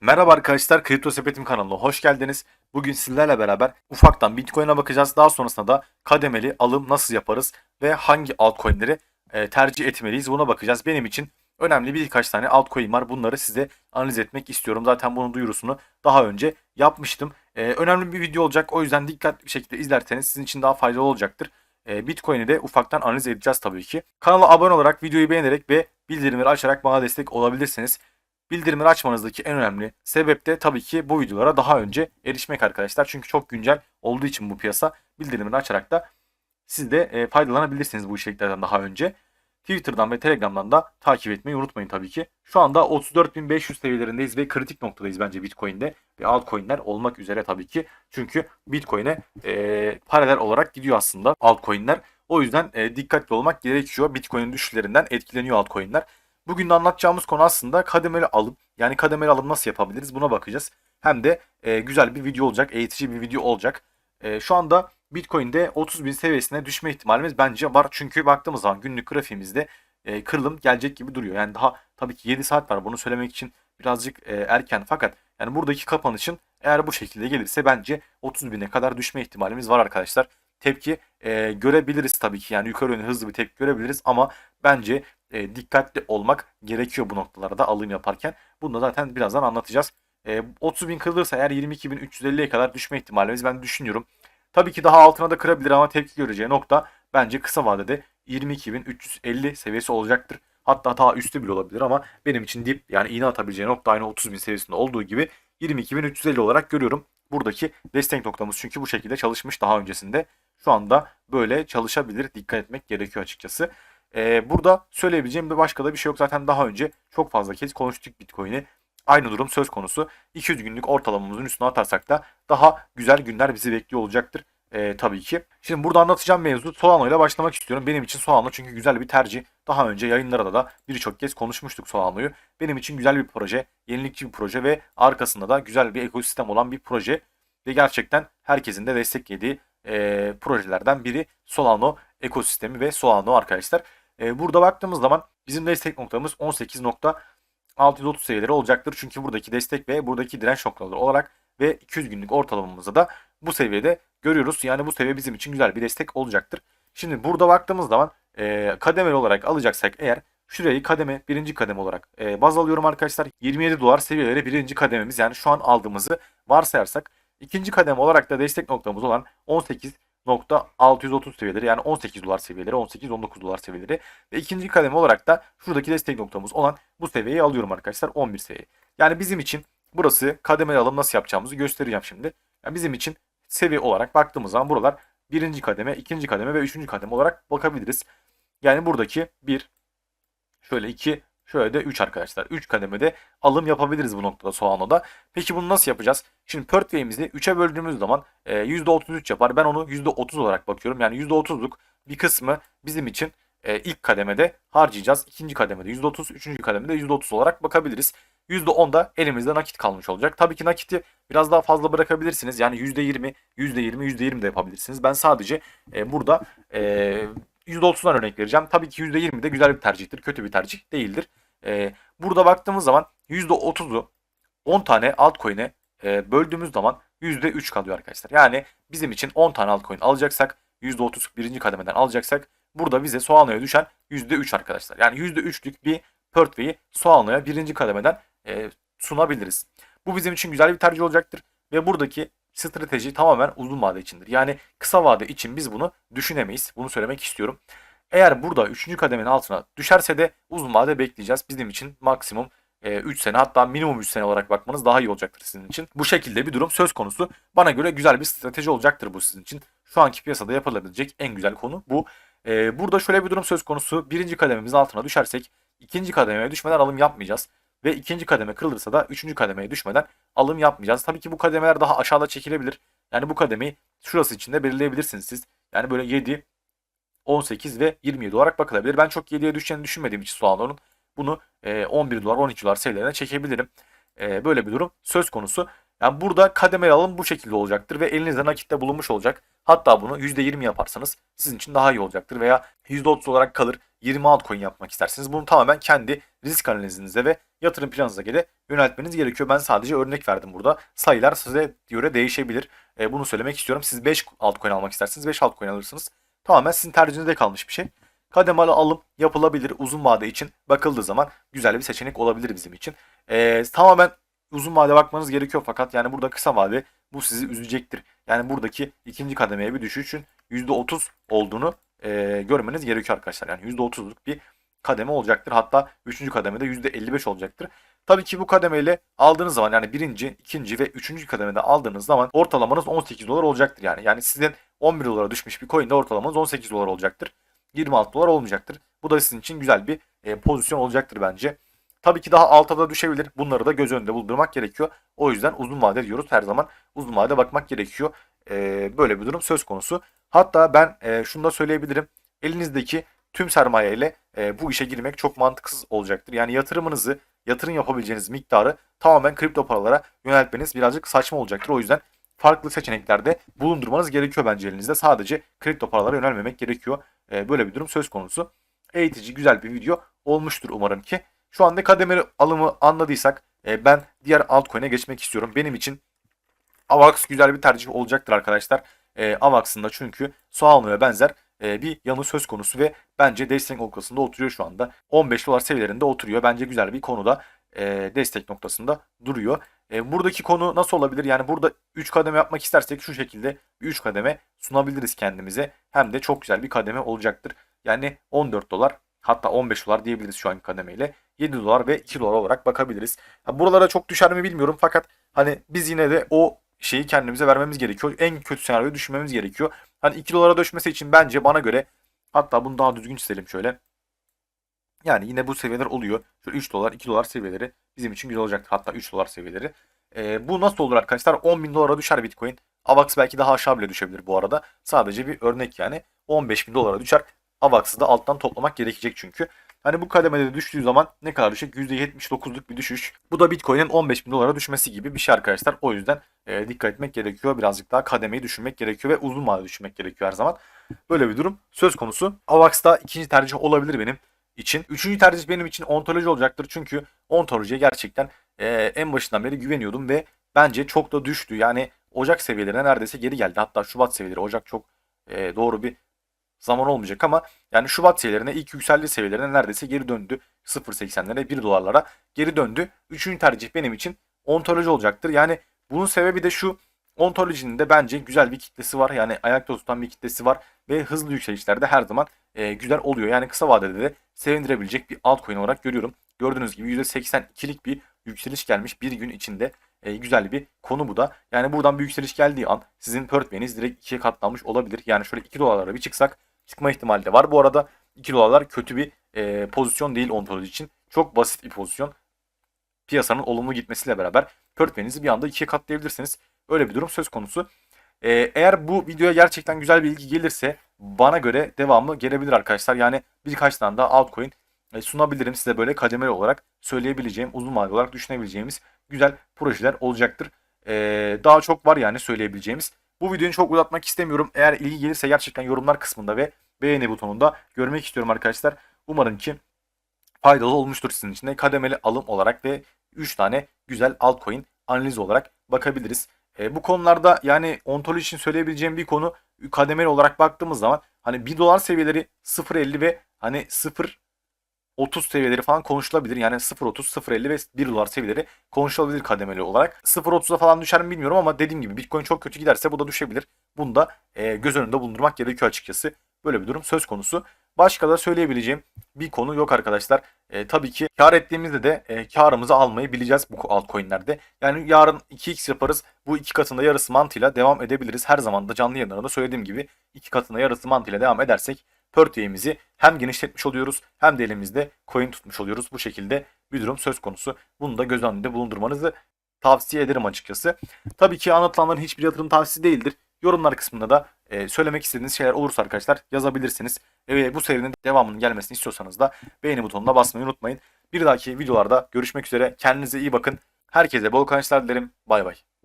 Merhaba arkadaşlar, Kripto Sepetim kanalına hoş geldiniz. Bugün sizlerle beraber ufaktan Bitcoin'e bakacağız. Daha sonrasında da kademeli alım nasıl yaparız ve hangi altcoin'leri e, tercih etmeliyiz buna bakacağız. Benim için önemli birkaç tane altcoin var. Bunları size analiz etmek istiyorum. Zaten bunun duyurusunu daha önce yapmıştım. E, önemli bir video olacak. O yüzden dikkatli bir şekilde izlerseniz sizin için daha faydalı olacaktır. E, Bitcoin'i de ufaktan analiz edeceğiz tabii ki. Kanala abone olarak, videoyu beğenerek ve bildirimleri açarak bana destek olabilirsiniz. Bildirimleri açmanızdaki en önemli sebep de tabii ki bu videolara daha önce erişmek arkadaşlar. Çünkü çok güncel olduğu için bu piyasa bildirimleri açarak da siz de e, faydalanabilirsiniz bu içeriklerden daha önce. Twitter'dan ve Telegram'dan da takip etmeyi unutmayın tabii ki. Şu anda 34.500 seviyelerindeyiz ve kritik noktadayız bence Bitcoin'de ve altcoin'ler olmak üzere tabii ki. Çünkü Bitcoin'e e, paralel olarak gidiyor aslında altcoin'ler. O yüzden e, dikkatli olmak gerekiyor. Bitcoin'in düşüşlerinden etkileniyor altcoin'ler. Bugün de anlatacağımız konu aslında kademeli alım. Yani kademeli alım nasıl yapabiliriz buna bakacağız. Hem de e, güzel bir video olacak, eğitici bir video olacak. E, şu anda Bitcoin'de 30 bin seviyesine düşme ihtimalimiz bence var. Çünkü baktığımız zaman günlük grafiğimizde e, kırılım gelecek gibi duruyor. Yani daha tabii ki 7 saat var. Bunu söylemek için birazcık e, erken. Fakat yani buradaki kapanışın eğer bu şekilde gelirse bence 30 bine kadar düşme ihtimalimiz var arkadaşlar. Tepki e, görebiliriz tabii ki. Yani yukarı yönlü hızlı bir tepki görebiliriz ama bence e, dikkatli olmak gerekiyor bu noktalarda alım yaparken. Bunu da zaten birazdan anlatacağız. E, 30 bin kırılırsa eğer 22.350'ye kadar düşme ihtimalimiz ben düşünüyorum. Tabii ki daha altına da kırabilir ama tepki göreceği nokta bence kısa vadede 22.350 seviyesi olacaktır. Hatta daha üstü bile olabilir ama benim için dip yani iğne atabileceği nokta aynı 30 bin seviyesinde olduğu gibi 22.350 olarak görüyorum. Buradaki destek noktamız çünkü bu şekilde çalışmış daha öncesinde. Şu anda böyle çalışabilir. Dikkat etmek gerekiyor açıkçası. Ee, burada söyleyebileceğim bir başka da bir şey yok. Zaten daha önce çok fazla kez konuştuk Bitcoin'i. Aynı durum söz konusu. 200 günlük ortalamamızın üstüne atarsak da daha güzel günler bizi bekliyor olacaktır. Ee, tabii ki. Şimdi burada anlatacağım mevzu Solano ile başlamak istiyorum. Benim için Solano çünkü güzel bir tercih. Daha önce yayınlarda da birçok kez konuşmuştuk Solano'yu. Benim için güzel bir proje, yenilikçi bir proje ve arkasında da güzel bir ekosistem olan bir proje. Ve gerçekten herkesin de desteklediği e, projelerden biri Solano ekosistemi ve Solano arkadaşlar. E, burada baktığımız zaman bizim destek noktamız 18.630 seviyeleri olacaktır. Çünkü buradaki destek ve buradaki direnç noktaları olarak ve 200 günlük ortalamamızda da bu seviyede görüyoruz. Yani bu seviye bizim için güzel bir destek olacaktır. Şimdi burada baktığımız zaman e, kademeli olarak alacaksak eğer şurayı kademe birinci kademe olarak e, baz alıyorum arkadaşlar. 27 dolar seviyeleri birinci kadememiz yani şu an aldığımızı varsayarsak ikinci kademe olarak da destek noktamız olan 18 630 seviyeleri yani 18 dolar seviyeleri 18-19 dolar seviyeleri ve ikinci kademe olarak da şuradaki destek noktamız olan bu seviyeyi alıyorum arkadaşlar 11 seviye. Yani bizim için burası kademeli alım nasıl yapacağımızı göstereceğim şimdi. Yani bizim için seviye olarak baktığımız zaman buralar birinci kademe, ikinci kademe ve üçüncü kademe olarak bakabiliriz. Yani buradaki bir, şöyle iki, şöyle de 3 arkadaşlar. 3 kademede alım yapabiliriz bu noktada Solano'da. Peki bunu nasıl yapacağız? Şimdi portföyümüzü 3'e böldüğümüz zaman e, %33 yapar. Ben onu %30 olarak bakıyorum. Yani %30'luk bir kısmı bizim için e, ilk kademede harcayacağız. İkinci kademede %30, üçüncü kademede %30 olarak bakabiliriz. %10 da elimizde nakit kalmış olacak. Tabii ki nakiti biraz daha fazla bırakabilirsiniz. Yani %20, %20, %20 de yapabilirsiniz. Ben sadece e, burada e, %30'dan örnek vereceğim. Tabii ki %20 de güzel bir tercihtir. Kötü bir tercih değildir. E, burada baktığımız zaman %30'u 10 tane altcoin'e e, böldüğümüz zaman %3 kalıyor arkadaşlar. Yani bizim için 10 tane altcoin alacaksak %30 birinci kademeden alacaksak burada bize Solano'ya düşen %3 arkadaşlar. Yani %3'lük bir portföyü Solano'ya birinci kademeden e, sunabiliriz. Bu bizim için güzel bir tercih olacaktır. Ve buradaki strateji tamamen uzun vade içindir. Yani kısa vade için biz bunu düşünemeyiz. Bunu söylemek istiyorum. Eğer burada 3. kademenin altına düşerse de uzun vade bekleyeceğiz. Bizim için maksimum 3 sene hatta minimum 3 sene olarak bakmanız daha iyi olacaktır sizin için. Bu şekilde bir durum söz konusu. Bana göre güzel bir strateji olacaktır bu sizin için. Şu anki piyasada yapılabilecek en güzel konu bu. Ee, burada şöyle bir durum söz konusu. Birinci kadememizin altına düşersek ikinci kademeye düşmeden alım yapmayacağız. Ve ikinci kademe kırılırsa da üçüncü kademeye düşmeden alım yapmayacağız. Tabii ki bu kademeler daha aşağıda çekilebilir. Yani bu kademeyi şurası içinde belirleyebilirsiniz siz. Yani böyle 7, 18 ve 27 olarak bakılabilir. Ben çok 7'ye düşeceğini düşünmediğim için Solano'nun bunu 11 dolar 12 dolar seviyelerine çekebilirim. Böyle bir durum söz konusu. Yani burada kademeli alım bu şekilde olacaktır ve elinizde nakitte bulunmuş olacak. Hatta bunu %20 yaparsanız sizin için daha iyi olacaktır veya %30 olarak kalır 20 altcoin yapmak isterseniz bunu tamamen kendi risk analizinizde ve yatırım planınıza göre yöneltmeniz gerekiyor. Ben sadece örnek verdim burada. Sayılar size göre değişebilir. E, bunu söylemek istiyorum. Siz 5 altcoin almak isterseniz 5 altcoin alırsınız. Tamamen sizin tercihinize kalmış bir şey. Kademeli alım yapılabilir uzun vade için bakıldığı zaman güzel bir seçenek olabilir bizim için. E, tamamen uzun vade bakmanız gerekiyor fakat yani burada kısa vade bu sizi üzecektir. Yani buradaki ikinci kademeye bir düşüşün %30 olduğunu e, görmeniz gerekiyor arkadaşlar. Yani %30'luk bir kademe olacaktır. Hatta üçüncü kademede %55 olacaktır. Tabii ki bu kademeyle aldığınız zaman yani birinci, ikinci ve üçüncü kademede aldığınız zaman ortalamanız 18 dolar olacaktır yani. Yani sizin 11 dolara düşmüş bir coin'de ortalamanız 18 dolar olacaktır. 26 dolar olmayacaktır. Bu da sizin için güzel bir e, pozisyon olacaktır bence. Tabii ki daha alta da düşebilir. Bunları da göz önünde bulundurmak gerekiyor. O yüzden uzun vade diyoruz. Her zaman uzun vade bakmak gerekiyor. E, böyle bir durum söz konusu. Hatta ben e, şunu da söyleyebilirim. Elinizdeki tüm sermaye ile e, bu işe girmek çok mantıksız olacaktır. Yani yatırımınızı, yatırım yapabileceğiniz miktarı tamamen kripto paralara yöneltmeniz birazcık saçma olacaktır. O yüzden farklı seçeneklerde bulundurmanız gerekiyor bence elinizde. Sadece kripto paralara yönelmemek gerekiyor. E, böyle bir durum söz konusu. Eğitici güzel bir video olmuştur umarım ki. Şu anda kademeli alımı anladıysak e, ben diğer altcoin'e geçmek istiyorum. Benim için AVAX güzel bir tercih olacaktır arkadaşlar. E, AVAX'ın da çünkü Solana ve benzer e, bir yanı söz konusu ve bence destek noktasında oturuyor şu anda. 15 dolar seviyelerinde oturuyor. Bence güzel bir konuda e, destek noktasında duruyor. E, buradaki konu nasıl olabilir? Yani burada 3 kademe yapmak istersek şu şekilde 3 kademe sunabiliriz kendimize. Hem de çok güzel bir kademe olacaktır. Yani 14 dolar hatta 15 dolar diyebiliriz şu anki kademeyle. 7 dolar ve 2 dolar olarak bakabiliriz. Buralara çok düşer mi bilmiyorum fakat hani biz yine de o şeyi kendimize vermemiz gerekiyor. En kötü senaryoyu düşünmemiz gerekiyor. Hani 2 dolara düşmesi için bence bana göre hatta bunu daha düzgün çizelim şöyle. Yani yine bu seviyeler oluyor. Şöyle 3 dolar 2 dolar seviyeleri bizim için güzel olacaktır. Hatta 3 dolar seviyeleri. Ee, bu nasıl olur arkadaşlar? 10 bin dolara düşer Bitcoin. AVAX belki daha aşağı bile düşebilir bu arada. Sadece bir örnek yani. 15 bin dolara düşer. AVAX'ı da alttan toplamak gerekecek çünkü. Hani bu kademede düştüğü zaman ne kadar düşecek? %79'luk bir düşüş. Bu da Bitcoin'in 15 bin dolara düşmesi gibi bir şey arkadaşlar. O yüzden e, dikkat etmek gerekiyor. Birazcık daha kademeyi düşünmek gerekiyor ve uzun vadeli düşünmek gerekiyor her zaman. Böyle bir durum söz konusu. AVAX'da ikinci tercih olabilir benim için. Üçüncü tercih benim için ontoloji olacaktır. Çünkü ontolojiye gerçekten e, en başından beri güveniyordum ve bence çok da düştü. Yani Ocak seviyelerine neredeyse geri geldi. Hatta Şubat seviyeleri. Ocak çok e, doğru bir zaman olmayacak ama yani Şubat seviyelerine ilk yükseldiği seviyelerine neredeyse geri döndü. 0.80'lere 1 dolarlara geri döndü. Üçüncü tercih benim için ontoloji olacaktır. Yani bunun sebebi de şu ontolojinin de bence güzel bir kitlesi var. Yani ayakta tutan bir kitlesi var ve hızlı yükselişlerde her zaman e, güzel oluyor. Yani kısa vadede de sevindirebilecek bir altcoin olarak görüyorum. Gördüğünüz gibi %82'lik bir yükseliş gelmiş bir gün içinde. E, güzel bir konu bu da. Yani buradan bir yükseliş geldiği an sizin portföyünüz direkt ikiye katlanmış olabilir. Yani şöyle 2 dolarlara bir çıksak çıkma ihtimali de var. Bu arada 2 dolarlar kötü bir e, pozisyon değil ontoloji için. Çok basit bir pozisyon. Piyasanın olumlu gitmesiyle beraber portföyünüzü bir anda ikiye katlayabilirsiniz. Öyle bir durum söz konusu. E, eğer bu videoya gerçekten güzel bir ilgi gelirse bana göre devamı gelebilir arkadaşlar. Yani birkaç tane daha altcoin e, sunabilirim size böyle kademeli olarak söyleyebileceğim, uzun vadeli olarak düşünebileceğimiz güzel projeler olacaktır. E, daha çok var yani söyleyebileceğimiz. Bu videoyu çok uzatmak istemiyorum. Eğer ilgi gelirse gerçekten yorumlar kısmında ve beğeni butonunda görmek istiyorum arkadaşlar. Umarım ki faydalı olmuştur sizin için de kademeli alım olarak ve 3 tane güzel altcoin analiz olarak bakabiliriz. E, bu konularda yani ontoloji için söyleyebileceğim bir konu kademeli olarak baktığımız zaman hani 1 dolar seviyeleri 0.50 ve hani 0 30 seviyeleri falan konuşulabilir. Yani 0.30, 0.50 ve 1 dolar seviyeleri konuşulabilir kademeli olarak. 0.30'a falan düşer mi bilmiyorum ama dediğim gibi Bitcoin çok kötü giderse bu da düşebilir. Bunu da e, göz önünde bulundurmak gerekiyor açıkçası. Böyle bir durum söz konusu. Başka da söyleyebileceğim bir konu yok arkadaşlar. E, tabii ki kar ettiğimizde de e, karımızı almayı bileceğiz bu altcoin'lerde. Yani yarın 2x yaparız. Bu iki katında yarısı mantığıyla devam edebiliriz. Her zaman da canlı yayınlarında söylediğim gibi iki katında yarısı mantığıyla devam edersek portföyümüzü hem genişletmiş oluyoruz hem de elimizde coin tutmuş oluyoruz. Bu şekilde bir durum söz konusu. Bunu da göz önünde bulundurmanızı tavsiye ederim açıkçası. Tabii ki anlatılanların hiçbir yatırım tavsiyesi değildir. Yorumlar kısmında da e, söylemek istediğiniz şeyler olursa arkadaşlar yazabilirsiniz. Ve bu serinin devamının gelmesini istiyorsanız da beğeni butonuna basmayı unutmayın. Bir dahaki videolarda görüşmek üzere. Kendinize iyi bakın. Herkese bol kazançlar dilerim. Bay bay.